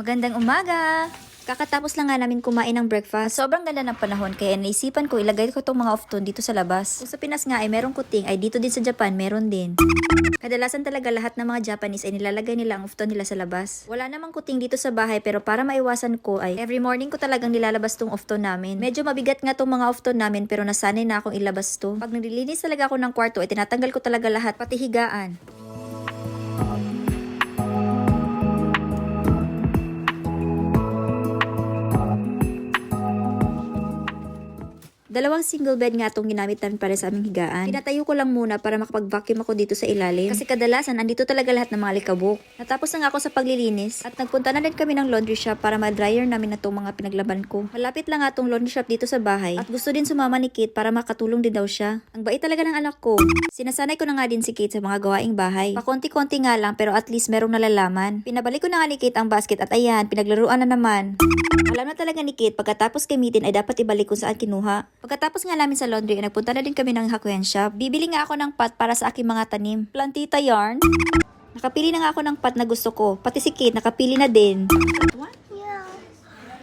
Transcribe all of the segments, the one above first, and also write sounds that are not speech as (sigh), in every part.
Magandang umaga! Kakatapos lang nga namin kumain ng breakfast. Sobrang ganda ng panahon kaya naisipan ko ilagay ko itong mga off-tone dito sa labas. Kung sa Pinas nga ay merong kuting ay dito din sa Japan meron din. Kadalasan talaga lahat ng mga Japanese ay nilalagay nila ang off-tone nila sa labas. Wala namang kuting dito sa bahay pero para maiwasan ko ay every morning ko talagang nilalabas tong off-tone namin. Medyo mabigat nga tong mga off-tone namin pero nasanay na akong ilabas to. Pag nililinis talaga ako ng kwarto ay tinatanggal ko talaga lahat pati higaan. Dalawang single bed nga itong ginamit namin para sa aming higaan. Pinatayo ko lang muna para makapag-vacuum ako dito sa ilalim. Kasi kadalasan, andito talaga lahat ng mga alikabok. Natapos na nga ako sa paglilinis at nagpunta na din kami ng laundry shop para ma-dryer namin na itong mga pinaglaban ko. Malapit lang nga itong laundry shop dito sa bahay at gusto din sumama ni Kate para makatulong din daw siya. Ang bait talaga ng anak ko. Sinasanay ko na nga din si Kate sa mga gawaing bahay. Pakonti-konti nga lang pero at least merong nalalaman. Pinabalik ko na nga ni Kate ang basket at ayan, pinaglaruan na naman. Alam na talaga ni Kate, pagkatapos gamitin ay dapat ibalik kung saan kinuha. Pagkatapos nga namin sa laundry, ay nagpunta na din kami ng Hakuen shop. Bibili nga ako ng pot para sa aking mga tanim. Plantita yarn. Nakapili na nga ako ng pot na gusto ko. Pati si Kate, nakapili na din.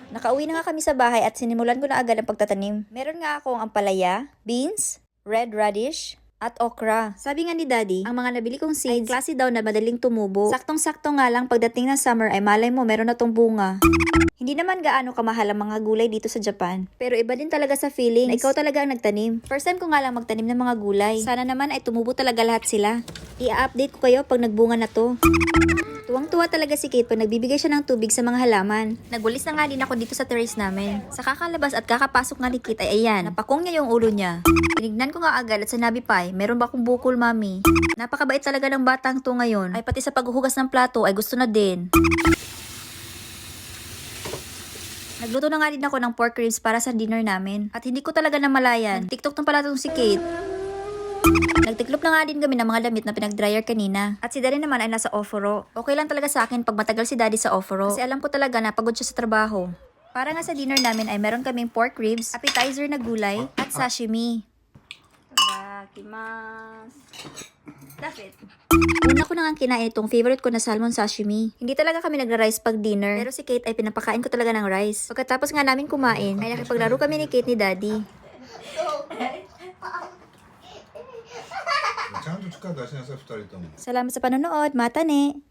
Nakauwi na nga kami sa bahay at sinimulan ko na agad ang pagtatanim. Meron nga akong ampalaya, beans, red radish, at okra. Sabi nga ni Daddy, ang mga nabili kong seeds ay klase daw na madaling tumubo. Saktong-sakto nga lang pagdating ng summer ay malay mo meron na tong bunga. Hindi naman gaano kamahal ang mga gulay dito sa Japan. Pero iba din talaga sa feeling na ikaw talaga ang nagtanim. First time ko nga lang magtanim ng mga gulay. Sana naman ay tumubo talaga lahat sila. I-update ko kayo pag nagbunga na to. Tuwang-tuwa talaga si Kate pag nagbibigay siya ng tubig sa mga halaman. Nagulis na nga din ako dito sa terrace namin. Sa kakalabas at kakapasok nga ni Kate ay ayan, napakong niya yung ulo niya. Tinignan ko nga agad at sinabi pa, meron ba akong bukol mami? Napakabait talaga ng batang to ngayon. Ay pati sa paghuhugas ng plato ay gusto na din. Nagluto na nga din ako ng pork ribs para sa dinner namin. At hindi ko talaga namalayan. TikTok ng pala itong si Kate. Nagtiklop na nga din kami ng mga damit na pinag-dryer kanina. At si Daddy naman ay nasa oforo. Okay lang talaga sa akin pag matagal si Daddy sa oforo. Kasi alam ko talaga na pagod siya sa trabaho. Para nga sa dinner namin ay meron kaming pork ribs, appetizer na gulay, at sashimi. Itadakimasu. That's it. Una ko na nga kinain itong favorite ko na salmon sashimi. Hindi talaga kami nagra-rice pag dinner. Pero si Kate ay pinapakain ko talaga ng rice. Pagkatapos nga namin kumain, ay nakipaglaro kami ni Kate ni Daddy. (laughs) ちゃんと力出しなさい、二人とも。 Salamat sa panonood. Mata ne!